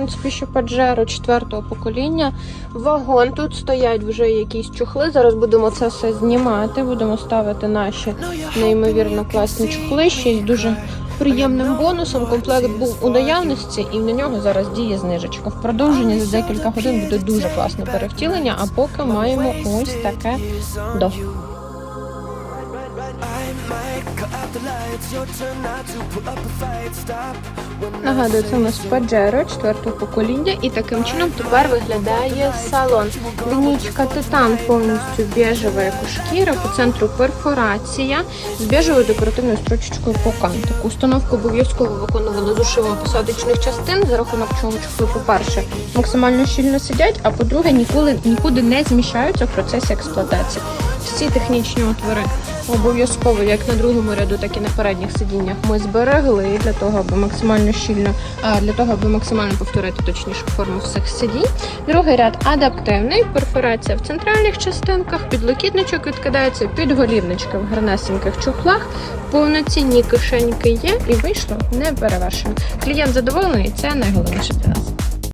принципі, що Паджеро четвертого покоління. Вагон. Тут стоять вже якісь чохли. Зараз будемо це все знімати. Будемо ставити наші неймовірно класні чохли. Ще й дуже приємним бонусом. Комплект був у наявності, і на нього зараз діє знижечка. В продовженні за декілька годин буде дуже класне перевтілення. А поки маємо ось таке до. Нагадую, це у нас Pajero четвертого покоління, і таким чином тепер виглядає салон. Лінічка Титан повністю біжева як у шкіра, по центру перфорація з біжевою декоративною строчечкою по кантику. Установку обов'язково виконували з ушивом посадочних частин, за рахунок чого чохли, по-перше, максимально щільно сидять, а по-друге, ніколи нікуди не зміщаються в процесі експлуатації. Всі технічні отвори обов'язково, як на другому ряду, так і на передніх сидіннях, ми зберегли для того, аби максимально щільно, а, для того, аби максимально повторити точніше форму всіх сидінь. Другий ряд адаптивний, перфорація в центральних частинках, підлокітничок відкидається, підголівнички в гарнесеньких чохлах, повноцінні кишеньки є і вийшло неперевершено. Клієнт задоволений, це найголовніше для нас.